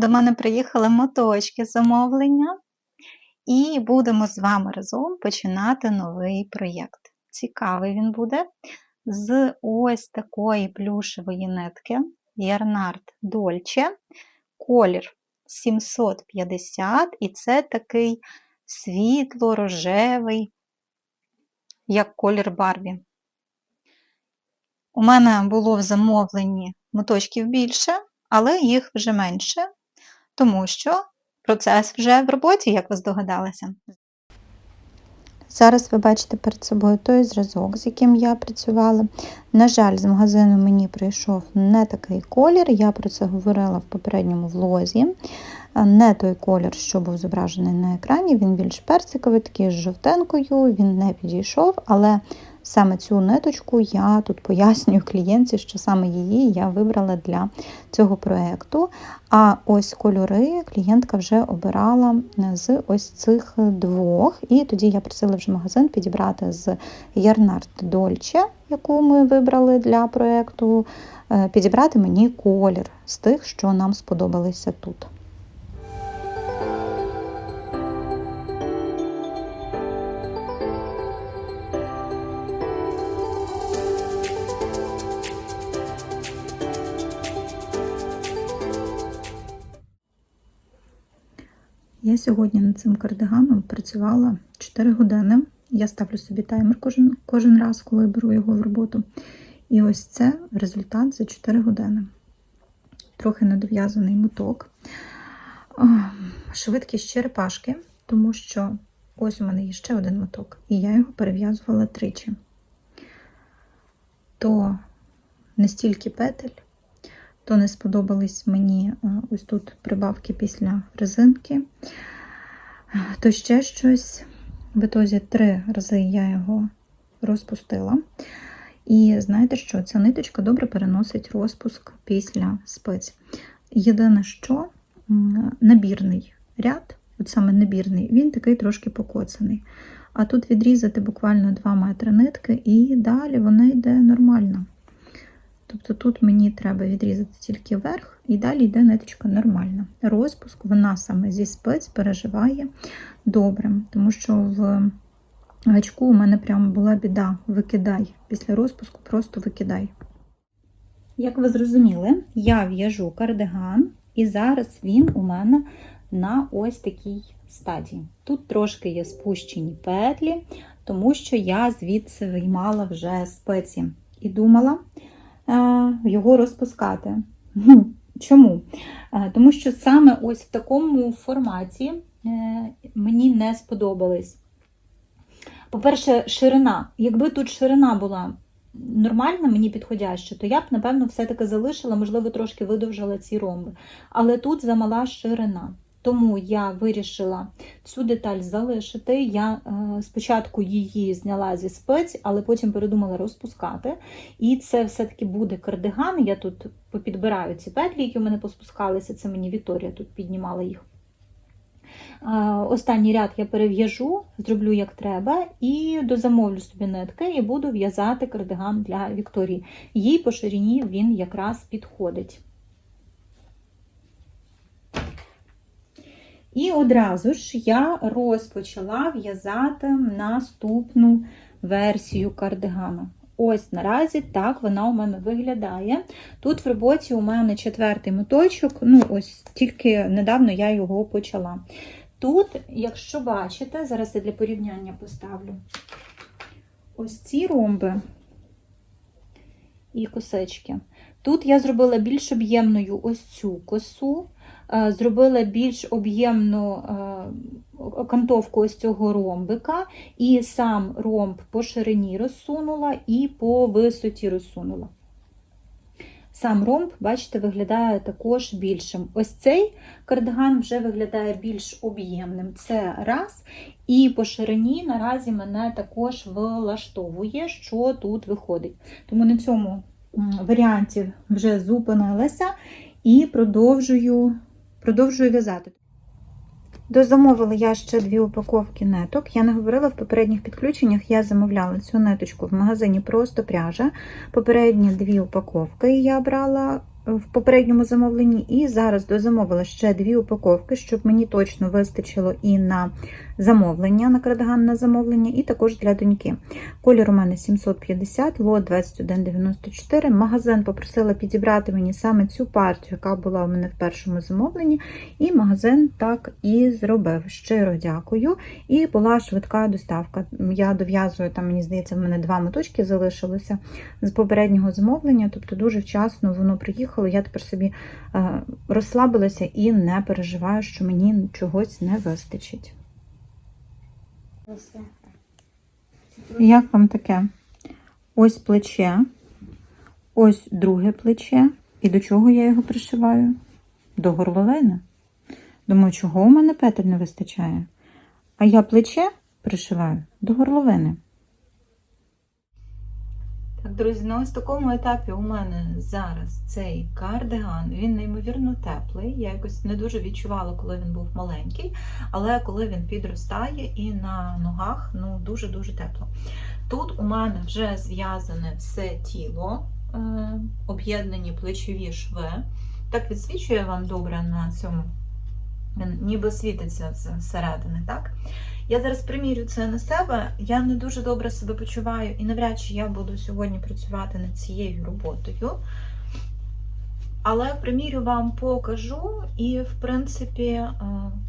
До мене приїхали моточки замовлення, і будемо з вами разом починати новий проєкт. Цікавий він буде з ось такої плюшевої нитки Ярнард Дольче, колір 750, і це такий світло-рожевий, як колір Барбі. У мене було в замовленні моточків більше, але їх вже менше, тому що процес вже в роботі, як ви здогадалися. Зараз ви бачите перед собою той зразок, з яким я працювала. На жаль, з магазину мені прийшов не такий колір, я про це говорила в попередньому влозі. Не той колір, що був зображений на екрані, він більш персиковий, такий з жовтенкою, він не підійшов, але саме цю ниточку я тут пояснюю клієнтці, що саме її я вибрала для цього проєкту. А ось кольори клієнтка вже обирала з ось цих двох. І тоді я просила вже магазин підібрати з Ярнард Дольче, яку ми вибрали для проєкту, підібрати мені колір з тих, що нам сподобалися тут. Я сьогодні над цим кардиганом працювала 4 години. Я ставлю собі таймер кожен, кожен раз, коли беру його в роботу. І ось це результат за 4 години. Трохи недов'язаний моток. Швидкість черепашки, тому що ось у мене є ще один моток, і я його перев'язувала тричі. То не стільки петель, то не сподобались мені ось тут прибавки після резинки, то ще щось. В ітозі три рази я його розпустила. І знаєте що? Ця ниточка добре переносить розпуск після спиць. Єдине, що набірний ряд, от саме набірний, він такий трошки покоцаний. А тут відрізати буквально 2 метри нитки, і далі вона йде нормально. Тобто тут мені треба відрізати тільки верх, і далі йде ниточка нормальна. Розпуск вона саме зі спиць переживає добре, тому що в гачку у мене прямо була біда. Викидай. Після розпуску просто викидай. Як ви зрозуміли, я в'яжу кардиган, і зараз він у мене на ось такій стадії. Тут трошки є спущені петлі, тому що я звідси виймала вже спеці і думала його розпускати. Чому? Тому що саме ось в такому форматі е, мені не сподобались. По-перше, ширина. Якби тут ширина була нормальна, мені підходяща, то я б, напевно, все-таки залишила, можливо, трошки видовжила ці ромби. Але тут замала ширина. Тому я вирішила цю деталь залишити. Я е, спочатку її зняла зі спець, але потім передумала розпускати. І це все-таки буде кардиган. Я тут попідбираю ці петлі, які у мене поспускалися. Це мені Вікторія тут піднімала їх. Е, останній ряд я перев'яжу, зроблю як треба, і дозамовлю собі нитки і буду в'язати кардиган для Вікторії. Їй по ширині він якраз підходить. І одразу ж я розпочала в'язати наступну версію кардигану. Ось наразі так вона у мене виглядає. Тут в роботі у мене четвертий моточок, ну, ось тільки недавно я його почала. Тут, якщо бачите, зараз я для порівняння поставлю ось ці ромби і косички. Тут я зробила більш об'ємною ось цю косу. Е, зробила більш об'ємну е, окантовку ось цього ромбика, і сам ромб по ширині розсунула і по висоті розсунула. Сам ромб, бачите, виглядає також більшим. Ось цей кардиган вже виглядає більш об'ємним. Це раз. І по ширині наразі мене також влаштовує, що тут виходить. Тому на цьому варіанті вже зупинилася і продовжую продовжую в'язати. Дозамовила я ще дві упаковки ниток. Я не говорила в попередніх підключеннях, я замовляла цю ниточку в магазині просто пряжа. Попередні дві упаковки я брала в попередньому замовленні, і зараз дозамовила ще дві упаковки, щоб мені точно вистачило і на замовлення, на кардиган замовлення, і також для доньки. Колір у мене 750, лот 2194. Магазин попросила підібрати мені саме цю партію, яка була у мене в першому замовленні. І магазин так і зробив. Щиро дякую. І була швидка доставка. Я дов'язую, там, мені здається, в мене два моточки залишилося з попереднього замовлення, тобто дуже вчасно воно приїхало. Я тепер собі е, розслабилася і не переживаю, що мені чогось не вистачить. Як вам таке? Ось плече, ось друге плече. І до чого я його пришиваю? До горловини. Думаю, чого у мене петель не вистачає? А я плече пришиваю до горловини. Так, друзі, на ось такому етапі у мене зараз цей кардиган, він неймовірно теплий. Я якось не дуже відчувала, коли він був маленький, але коли він підростає і на ногах ну дуже-дуже тепло. Тут у мене вже зв'язане все тіло, е, об'єднані плечові шви. Так відсвічує вам добре на цьому. Він ніби світиться зсередини, так? Я зараз примірю це на себе. Я не дуже добре себе почуваю, і навряд чи я буду сьогодні працювати над цією роботою. Але примірю вам покажу, і, в принципі, е,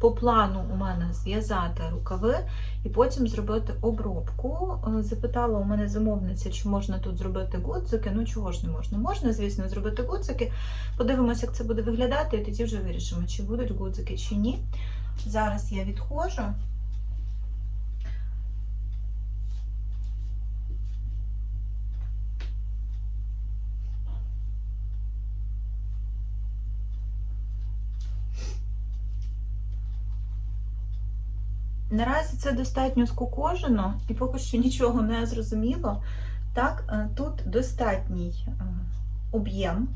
по плану у мене зв'язати рукави і потім зробити обробку. Е, Запитала у мене замовниця, чи можна тут зробити гудзики. Ну, чого ж не можна? Можна, звісно, зробити гудзики. Подивимося, як це буде виглядати, і тоді вже вирішимо, чи будуть гудзики, чи ні. Зараз я відходжу. Наразі це достатньо скукожено і поки що нічого не зрозуміло. Так, е, тут достатній е, об'єм,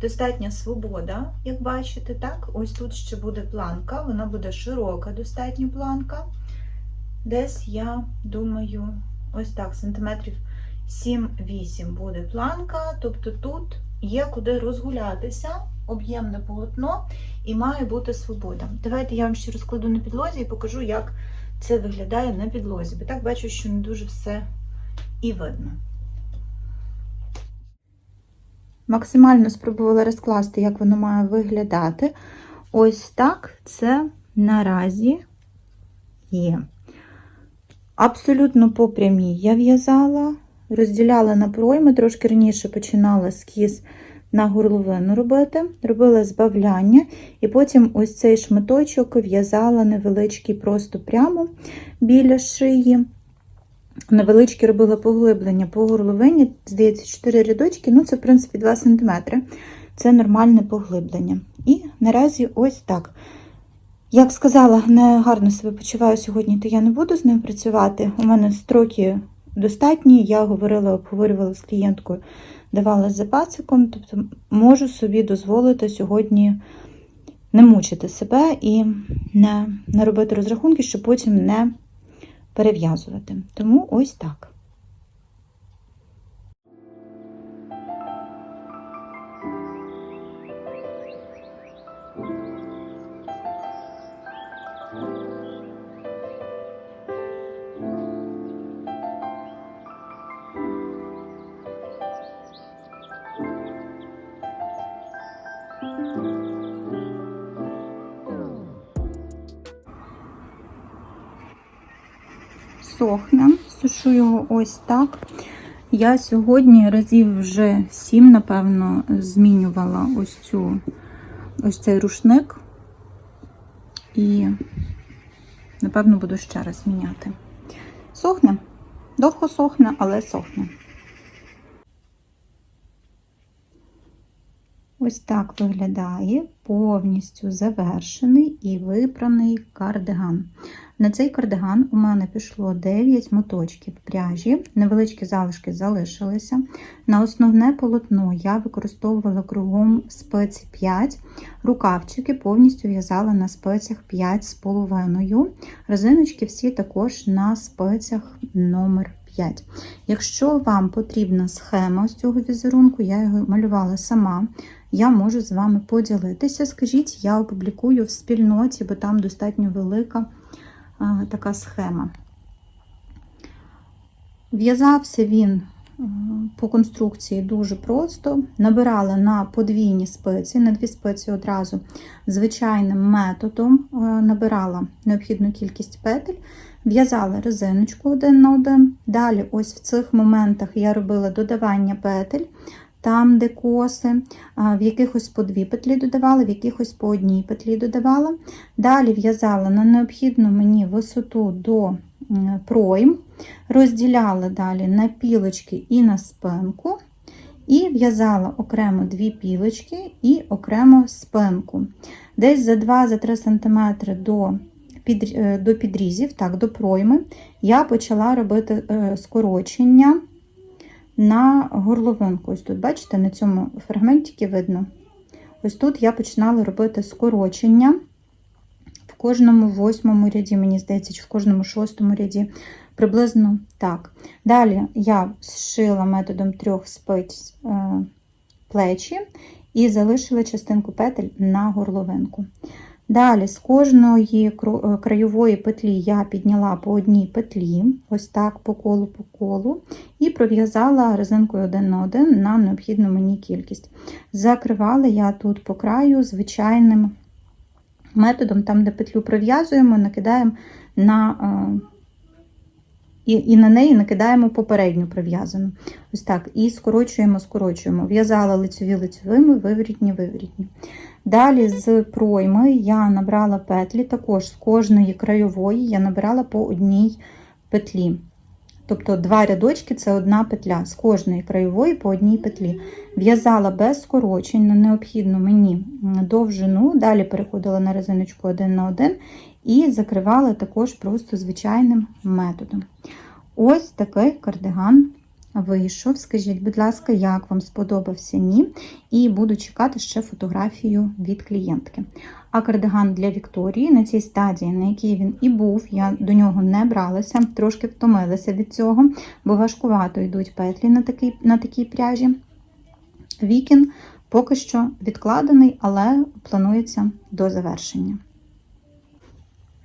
достатня свобода, як бачите, так? Ось тут ще буде планка, вона буде широка, достатньо планка. Десь, я думаю, ось так, сантиметрів 7-8 буде планка, тобто тут є куди розгулятися, об'ємне полотно і має бути свобода. Давайте я вам ще розкладу на підлозі і покажу, як це виглядає на підлозі, бо так бачу, що не дуже все і видно. Максимально спробувала розкласти, як воно має виглядати. Ось так це наразі є. Абсолютно по прямій я в'язала, розділяла на пройми, трошки раніше починала скіз на горловину робити, робила збавляння, і потім ось цей шматочок в'язала невеличкий просто прямо біля шиї. Невеличке робила поглиблення по горловині, здається, 4 рядочки, ну це, в принципі, 2 см. Це нормальне поглиблення. І наразі ось так. Як сказала, не гарно себе почуваю сьогодні, то я не буду з ним працювати. У мене строки достатні. Я говорила, обговорювала з клієнткою, давала з запасиком, тобто можу собі дозволити сьогодні не мучити себе і не, не робити розрахунки, щоб потім не перев'язувати. Тому ось так. Сохне, сушу його ось так. Я сьогодні разів вже сім, напевно, змінювала ось цю ось цей рушник. І, напевно, буду ще раз міняти. Сохне, довго сохне, але сохне. Ось так виглядає повністю завершений і випраний кардиган. На цей кардиган у мене пішло 9 моточків пряжі, невеличкі залишки залишилися. На основне полотно я використовувала кругом спеці 5, рукавчики повністю в'язала на спецях 5,5. Резиночки всі також на спецях номер 5. Якщо вам потрібна схема з цього візерунку, я його малювала сама. Я можу з вами поділитися. Скажіть, я опублікую в спільноті, бо там достатньо велика а, така схема. В'язався він е, по конструкції дуже просто. Набирала на подвійні спиці, на дві спиці одразу звичайним методом, е, набирала необхідну кількість петель, в'язала резиночку один на один. Далі, ось в цих моментах я робила додавання петель. Там, де коси, в якихось по дві петлі додавала, в якихось по одній петлі додавала. Далі в'язала на необхідну мені висоту до пройм, розділяла далі на пілочки і на спинку, і в'язала окремо дві пілочки і окремо спинку. Десь за 2-3 см до, під, е, до підрізів, так, до пройми, я почала робити е, скорочення на горловинку. Ось тут, бачите, на цьому фрагментикі видно. Ось тут я починала робити скорочення в кожному восьмому ряді, мені здається, чи в кожному шостому ряді. Приблизно так. Далі я зшила методом трьох спиць е, плечі і залишила частинку петель на горловинку. Далі з кожної е, краєвої петлі я підняла по одній петлі, ось так по колу по колу, і пров'язала резинкою один на один на необхідну мені кількість. Закривала я тут по краю звичайним методом, там, де петлю пров'язуємо, накидаємо на. е, І, і на неї накидаємо попередню прив'язану. Ось так. І скорочуємо, скорочуємо. В'язала лицеві лицевими, виворітні, виворітні. Далі з пройми я набрала петлі, також з кожної краєвої я набирала по одній петлі. Тобто два рядочки це одна петля, з кожної краєвої по одній петлі. В'язала без скорочень на необхідну мені довжину, далі переходила на резиночку один на один і закривала також просто звичайним методом. Ось такий кардиган вийшов. Скажіть, будь ласка, як вам сподобався ні? І буду чекати ще фотографію від клієнтки. А кардиган для Вікторії на цій стадії, на якій він і був, я до нього не бралася, трошки втомилася від цього, бо важкувато йдуть петлі на такій, на такій пряжі. Вікін поки що відкладений, але планується до завершення.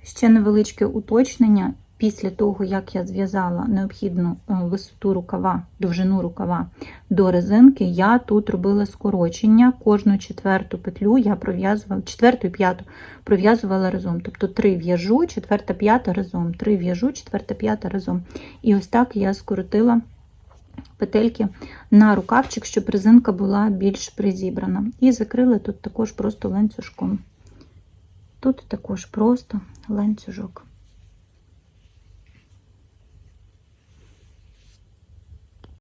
Ще невеличке уточнення. Після того, як я зв'язала необхідну е, висоту рукава, довжину рукава до резинки, я тут робила скорочення. Кожну четверту петлю я пров'язувала, четверту і п'яту пров'язувала разом. Тобто три в'яжу, четверта, п'ята разом, три в'яжу, четверта, п'ята разом. І ось так я скоротила петельки на рукавчик, щоб резинка була більш призібрана. І закрила тут також просто ланцюжком. Тут також просто ланцюжок.